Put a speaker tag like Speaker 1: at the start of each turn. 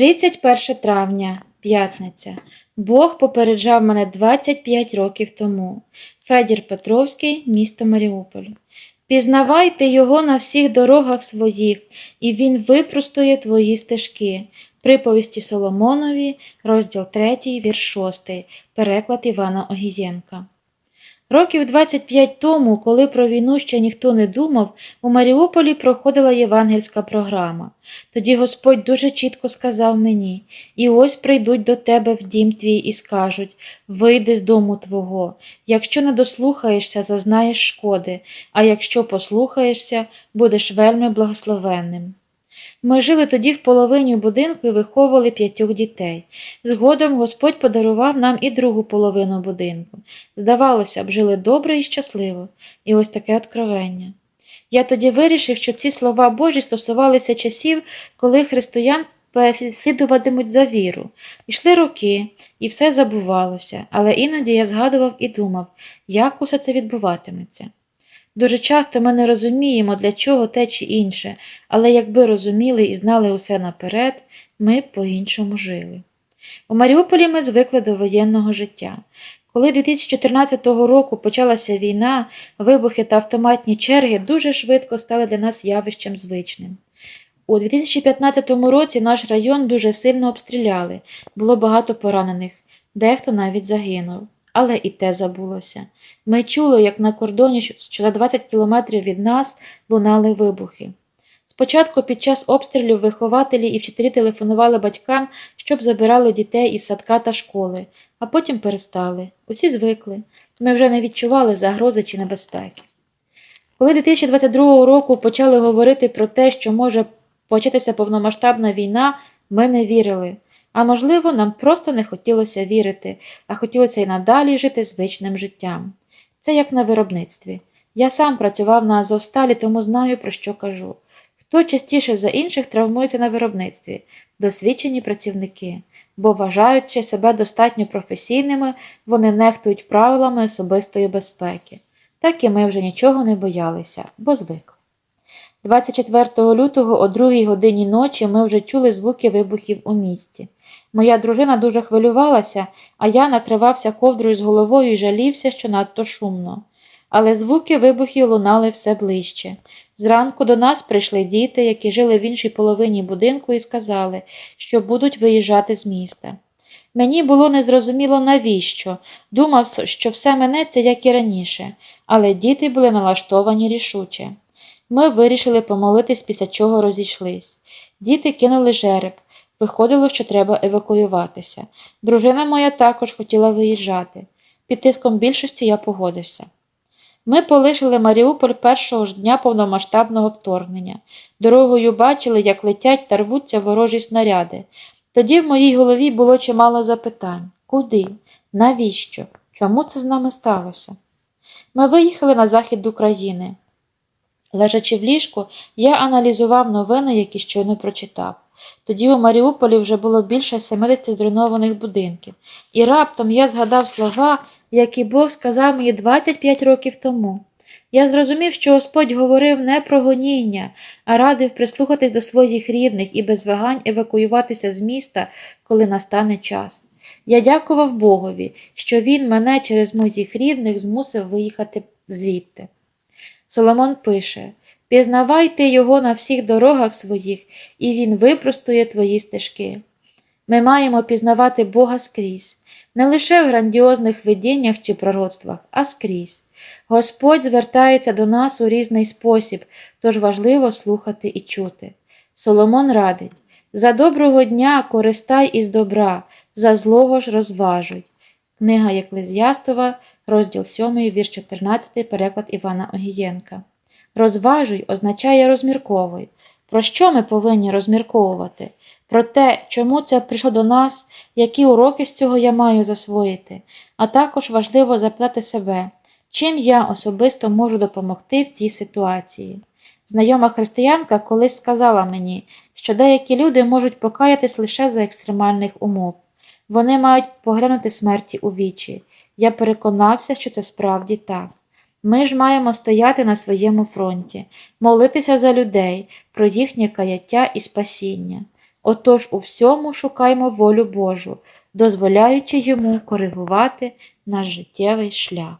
Speaker 1: 31 травня, п'ятниця. Бог попереджав мене 25 років тому. Федір Петровський, місто Маріуполь. Пізнавайте його на всіх дорогах своїх, і він випростує твої стежки. Приповісті Соломонові, розділ 3, вірш 6, переклад Івана Огієнка. Років 25 тому, коли про війну ще ніхто не думав, у Маріуполі проходила євангельська програма. Тоді Господь дуже чітко сказав мені: І ось прийдуть до тебе в дім твій і скажуть: Вийди з дому твого. Якщо не дослухаєшся, зазнаєш шкоди, а якщо послухаєшся, будеш вельми благословенним. Ми жили тоді в половині будинку і виховували п'ятьох дітей. Згодом Господь подарував нам і другу половину будинку. Здавалося б, жили добре і щасливо, і ось таке откровення. Я тоді вирішив, що ці слова Божі стосувалися часів, коли християн переслідуватимуть за віру. Ішли роки, і все забувалося, але іноді я згадував і думав, як усе це відбуватиметься. Дуже часто ми не розуміємо, для чого те чи інше, але якби розуміли і знали усе наперед, ми б по-іншому жили. У Маріуполі ми звикли до воєнного життя. Коли 2014 року почалася війна, вибухи та автоматні черги дуже швидко стали для нас явищем звичним. У 2015 році наш район дуже сильно обстріляли, було багато поранених, дехто навіть загинув але і те забулося. Ми чули, як на кордоні, що за 20 кілометрів від нас лунали вибухи. Спочатку під час обстрілів вихователі і вчителі телефонували батькам, щоб забирали дітей із садка та школи, а потім перестали. Усі звикли, ми вже не відчували загрози чи небезпеки. Коли 2022 року почали говорити про те, що може початися повномасштабна війна, ми не вірили. А можливо, нам просто не хотілося вірити, а хотілося й надалі жити звичним життям. Це як на виробництві. Я сам працював на Азовсталі, тому знаю, про що кажу. Хто частіше за інших травмується на виробництві, досвідчені працівники, бо вважаючи себе достатньо професійними, вони нехтують правилами особистої безпеки. Так і ми вже нічого не боялися, бо звикли. 24 лютого о 2 годині ночі ми вже чули звуки вибухів у місті. Моя дружина дуже хвилювалася, а я накривався ковдрою з головою і жалівся, що надто шумно. Але звуки вибухів лунали все ближче. Зранку до нас прийшли діти, які жили в іншій половині будинку, і сказали, що будуть виїжджати з міста. Мені було незрозуміло навіщо, думав, що все минеться, як і раніше, але діти були налаштовані рішуче. Ми вирішили помолитись, після чого розійшлись. Діти кинули жереб. Виходило, що треба евакуюватися. Дружина моя також хотіла виїжджати. Під тиском більшості я погодився. Ми полишили Маріуполь першого ж дня повномасштабного вторгнення. Дорогою бачили, як летять та рвуться ворожі снаряди. Тоді в моїй голові було чимало запитань куди? Навіщо? Чому це з нами сталося? Ми виїхали на захід України. Лежачи в ліжку, я аналізував новини, які щойно прочитав. Тоді у Маріуполі вже було більше 70 зруйнованих будинків, і раптом я згадав слова, які Бог сказав мені 25 років тому. Я зрозумів, що Господь говорив не про гоніння, а радив прислухатись до своїх рідних і без вагань евакуюватися з міста, коли настане час. Я дякував Богові, що Він мене через моїх рідних змусив виїхати звідти. Соломон пише Пізнавайте його на всіх дорогах своїх, і Він випростує твої стежки. Ми маємо пізнавати Бога скрізь, не лише в грандіозних видіннях чи пророцтвах, а скрізь. Господь звертається до нас у різний спосіб, тож важливо слухати і чути. Соломон радить за доброго дня користай із добра, за злого ж розважуй. Книга Єклезіастова, розділ 7, вірш 14, переклад Івана Огієнка. Розважуй означає розмірковуй. Про що ми повинні розмірковувати? Про те, чому це прийшло до нас, які уроки з цього я маю засвоїти, а також важливо запитати себе, чим я особисто можу допомогти в цій ситуації. Знайома християнка колись сказала мені, що деякі люди можуть покаятись лише за екстремальних умов. Вони мають поглянути смерті у вічі. Я переконався, що це справді так. Ми ж маємо стояти на своєму фронті, молитися за людей, про їхнє каяття і спасіння. Отож у всьому шукаймо волю Божу, дозволяючи йому коригувати наш життєвий шлях.